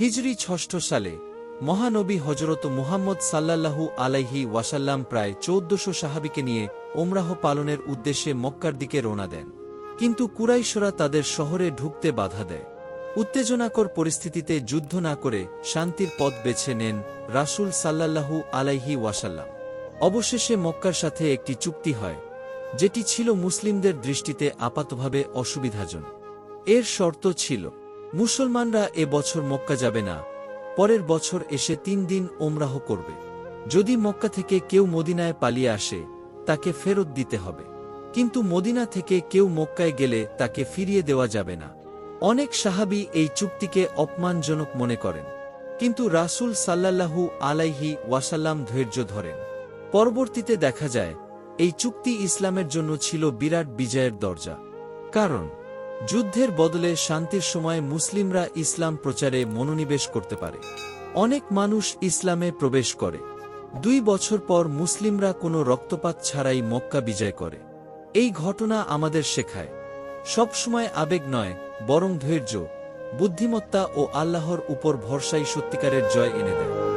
হিজরি ষষ্ঠ সালে মহানবী হজরত মুহাম্মদ সাল্লাল্লাহু আলাইহি ওয়াসাল্লাম প্রায় চৌদ্দশো সাহাবিকে নিয়ে ওমরাহ পালনের উদ্দেশ্যে মক্কার দিকে রোনা দেন। কিন্তু কুরাইশরা তাদের শহরে ঢুকতে বাধা দেয়। উত্তেজনাকর পরিস্থিতিতে যুদ্ধ না করে শান্তির পথ বেছে নেন রাসূল সাল্লাল্লাহু আলাইহি ওয়াসাল্লাম। অবশেষে মক্কার সাথে একটি চুক্তি হয়, যেটি ছিল মুসলিমদের দৃষ্টিতে আপাতভাবে অসুবিধাজনক। এর শর্ত ছিল মুসলমানরা এ বছর মক্কা যাবে না। পরের বছর এসে তিন দিন ওমরাহ করবে। যদি মক্কা থেকে কেউ মদিনায় পালিয়ে আসে, তাকে ফেরত দিতে হবে। কিন্তু মদিনা থেকে কেউ মক্কায় গেলে তাকে ফিরিয়ে দেওয়া যাবে না। অনেক সাহাবী এই চুক্তিকে অপমানজনক মনে করেন। কিন্তু রাসূল সাল্লাল্লাহু আলাইহি ওয়াসাল্লাম ধৈর্য ধরেন। পরবর্তীতে দেখা যায়, এই চুক্তি ইসলামের জন্য ছিল বিরাট বিজয়ের দরজা। কারণ যুদ্ধের বদলে শান্তির সময় মুসলিমরা ইসলাম প্রচারে মনোনিবেশ করতে পারে। অনেক মানুষ ইসলামে প্রবেশ করে। দুই বছর পর মুসলিমরা কোনো রক্তপাত ছাড়াই মক্কা বিজয় করে। এই ঘটনা আমাদের শেখায়। সবসময় আবেগ নয়, বরং ধৈর্য, বুদ্ধিমত্তা ও আল্লাহর উপর ভরসাই সত্যিকারের জয় এনে দেয়।